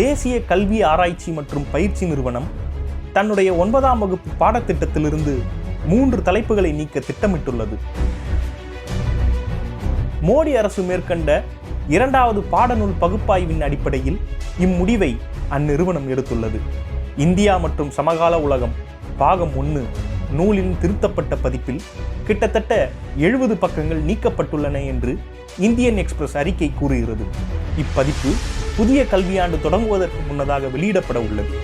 தேசிய கல்வி ஆராய்ச்சி மற்றும் பயிற்சி நிறுவனம் தன்னுடைய ஒன்பதாம் வகுப்பு பாடத்திட்டத்திலிருந்து மூன்று தலைப்புகளை நீக்க திட்டமிட்டுள்ளது. மோடி அரசு மேற்கண்ட இரண்டாவது பாடநூல் பகுப்பாய்வின் அடிப்படையில் இம்முடிவை அந்நிறுவனம் எடுத்துள்ளது. இந்தியா மற்றும் சமகால உலகம் பாகம் ஒன்று நூலின் திருத்தப்பட்ட பதிப்பில் கிட்டத்தட்ட எழுபது பக்கங்கள் நீக்கப்பட்டுள்ளன என்று இந்தியன் எக்ஸ்பிரஸ் அறிக்கை கூறுகிறது இப்பதிப்பு புதிய கல்வியாண்டு தொடங்குவதற்கு முன்னதாக வெளியிடப்பட உள்ளது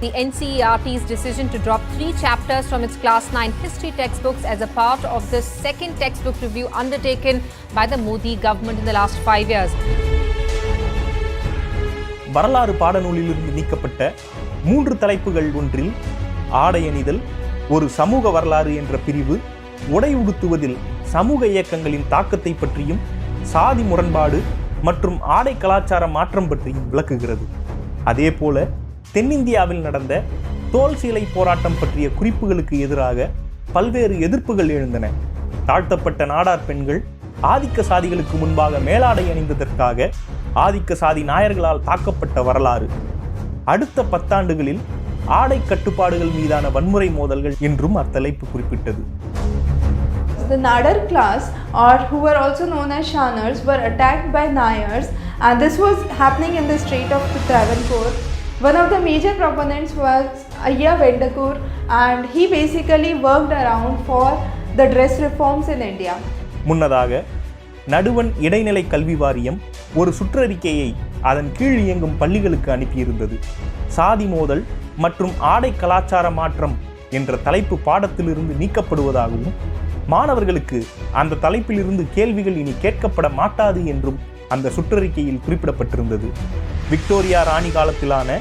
The NCERT's decision to drop three chapters from its Class 9 history textbooks as a part of the second textbook review undertaken by the Modi government in the last five years. வரலாறு பாடநூலிலிருந்து நீக்கப்பட்ட மூன்று தலைப்புகள் ஒன்றில் ஆடை அணிதல் ஒரு சமூக வரலாறு என்ற பிரிவு உடை உடுத்துவதில் சமூக இயக்கங்களின் தாக்கத்தை பற்றியும் சாதி முரண்பாடு மற்றும் ஆடை கலாச்சார மாற்றம் பற்றியும் விளக்குகிறது. அதேபோல தென்னிந்தியாவில் நடந்த தோல் சீலை போராட்டம் பற்றிய குறிப்புகளுக்கு எதிராக பல்வேறு எதிர்ப்புகள் எழுந்தன. தாழ்த்தப்பட்ட நாடார் பெண்கள் ஆதிக்க சாதிகளுக்கு முன்பாக மேலாடை அணிந்ததற்காக ஆதிக்க சாதி நாயர்களால் தாக்கப்பட்ட வரலாறு. அடுத்த பத்தாண்டுகளில் ஆடை கட்டுப்பாடுகள் மீதான வன்முறை மோதல்கள் என்றும் அத்தலைப்பு குறிப்பிட்டது The Nadar class, or who were also known as Shanars, were attacked by Nayars, and this was happening in the Strait of Travancore. One of the major proponents was Ayya Vendakur, and he basically worked around for the dress reforms in India. முன்னதாக நடுவன் இடைநிலை கல்வி வாரியம் ஒரு சுற்றறிக்கையை அதன் கீழ் இயங்கும் பள்ளிகளுக்கு அனுப்பியிருந்தது சாதி மோதல் மற்றும் ஆடை கலாச்சார மாற்றம் என்ற தலைப்பு பாடத்திலிருந்து நீக்கப்படுவதாகவும் மாணவர்களுக்கு அந்த தலைப்பிலிருந்து கேள்விகள் இனி கேட்கப்பட மாட்டாது என்றும் அந்த சுற்றறிக்கையில் குறிப்பிடப்பட்டிருந்தது. விக்டோரியா ராணி காலத்திலான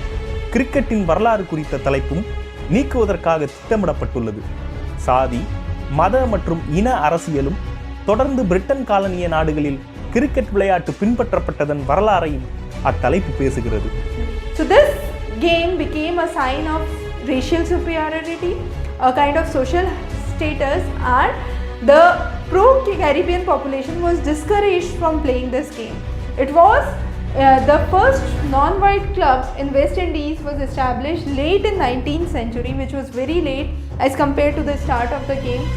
கிரிக்கெட்டின் வரலாறு குறித்த தலைப்பும் நீக்குவதற்காக திட்டமிடப்பட்டுள்ளது. சாதி மத மற்றும் இன அரசியலும் தொடர்ந்து பிரிட்டன் காலனிய நாடுகளில் கிரிக்கெட் விளையாட்டு பின்பற்றப்பட்டதன் வரலாறையும் அத்தலைப்பு பேசுகிறது. Game became a sign of racial superiority, a kind of social status, and the pro Caribbean population was discouraged from playing this game. It was uh, the first non-white clubs in West Indies was established late in 19th century, which was very late as compared to the start of the game.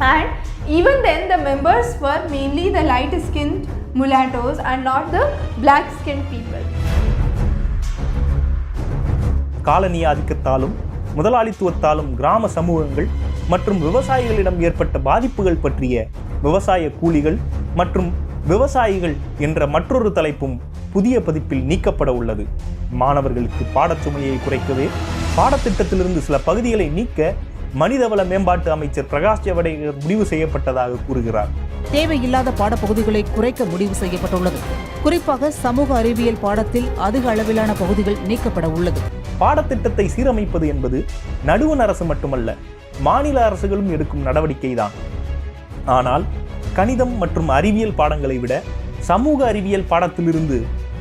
And even then, the members were mainly the light-skinned mulattoes and not the black-skinned people. Colony ஆதிக்கத்தாலும் முதலாளித்துவத்தாலும் கிராம சமூகங்கள் மற்றும் விவசாயிகளிடம் ஏற்பட்ட பாதிப்புகள் பற்றிய விவசாய கூலிகள் மற்றும் விவசாயிகள் என்ற மற்றொரு தலைப்பும் புதிய பதிப்பில் நீக்கப்பட உள்ளது. மாணவர்களுக்கு பாடச்சுமையை குறைக்கவே பாடத்திட்டத்திலிருந்து சில பகுதிகளை நீக்க மனிதவள மேம்பாட்டு அமைச்சர் பிரகாஷ் ஜவடேகர் முடிவு செய்யப்பட்டதாக கூறுகிறார். தேவையில்லாத பாடப்பகுதிகளை குறைக்க முடிவு செய்யப்பட்டுள்ளது. குறிப்பாக சமூக அறிவியல் பாடத்தில் அதிக அளவிலான பகுதிகள் நீக்கப்பட உள்ளது. பாடத்திட்டத்தை சீரமைப்பது என்பது நடுவண் அரசு மட்டுமல்ல மாநில அரசுகளும் எடுக்கும் நடவடிக்கைதான். ஆனால் கணிதம் மற்றும் அறிவியல் பாடங்களை விட சமூக அறிவியல் பாடத்திலிருந்து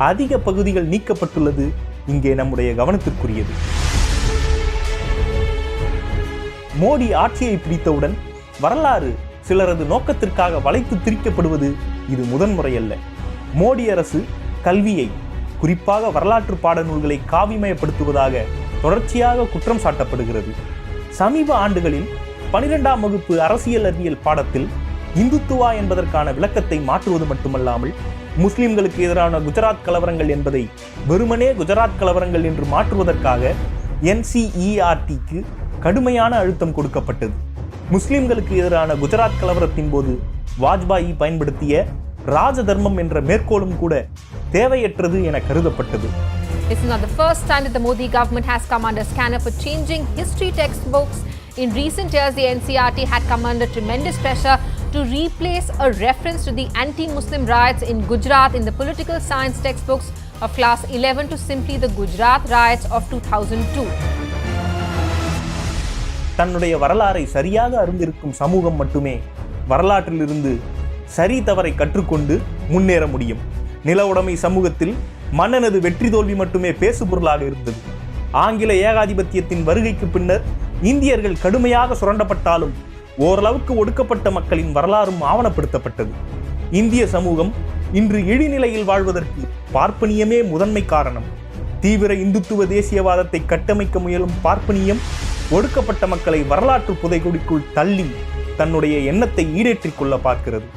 அதிக பகுதிகள் நீக்கப்பட்டுள்ளது இங்கே நம்முடைய கவனத்திற்குரியது. மோடி ஆட்சியை பிடித்தவுடன் வரலாறு சிலரது நோக்கத்திற்காக வளைத்து திரிக்கப்படுவது இது முதன்முறையல்ல. மோடி அரசு கல்வியை குறிப்பாக வரலாற்று பாடநூல்களை காவிமயப்படுத்துவதாக தொடர்ச்சியாக குற்றம் சாட்டப்படுகிறது. சமீப ஆண்டுகளில் பனிரெண்டாம் வகுப்பு அரசியல் அறிவியல் பாடத்தில் இந்துத்துவா என்பதற்கான விளக்கத்தை மாற்றுவது மட்டுமல்லாமல் முஸ்லிம்களுக்கு எதிரான குஜராத் கலவரங்கள் என்பதை வெறுமனே குஜராத் கலவரங்கள் என்று மாற்றுவதற்காக என்சிஇஆர்டிக்கு கடுமையான அழுத்தம் கொடுக்கப்பட்டது. முஸ்லிம்களுக்கு எதிரான குஜராத் கலவரத்தின் போது வாஜ்பாயி பயன்படுத்திய ராஜ தர்மம் என்ற மேற்கோளும் கூட தேவையற்றது என கருதப்பட்டது This is not the first time that the Modi government has come under scanner for changing history textbooks. In recent years, the NCRT had come under tremendous pressure to replace a reference to the anti Muslim riots in Gujarat in the political science textbooks of class 11 to simply the Gujarat riots of 2002. தன்னுடைய வரலாறை சரியாக அறிந்திருக்கும் சமூகம் மட்டுமே வரலாற்றிலிருந்து சரி தவறை கற்றுக்கொண்டு முன்னேற முடியும் நில உடைமை சமூகத்தில் மன்னனது வெற்றி தோல்வி மட்டுமே பேசுபொருளாக இருந்தது. ஆங்கில ஏகாதிபத்தியத்தின் வருகைக்கு பின்னர் இந்தியர்கள் கடுமையாக சுரண்டப்பட்டாலும் ஓரளவுக்கு ஒடுக்கப்பட்ட மக்களின் வரலாறும் ஆவணப்படுத்தப்பட்டது. இந்திய சமூகம் இன்று இழிநிலையில் வாழ்வதற்கு பார்ப்பனியமே முதன்மை காரணம். தீவிர இந்துத்துவ தேசியவாதத்தை கட்டமைக்க முயலும் பார்ப்பனியம் ஒடுக்கப்பட்ட மக்களை வரலாற்று புதைகுடிக்குள் தள்ளி தன்னுடைய எண்ணத்தை ஈடேற்றிக் கொள்ள பார்க்கிறது.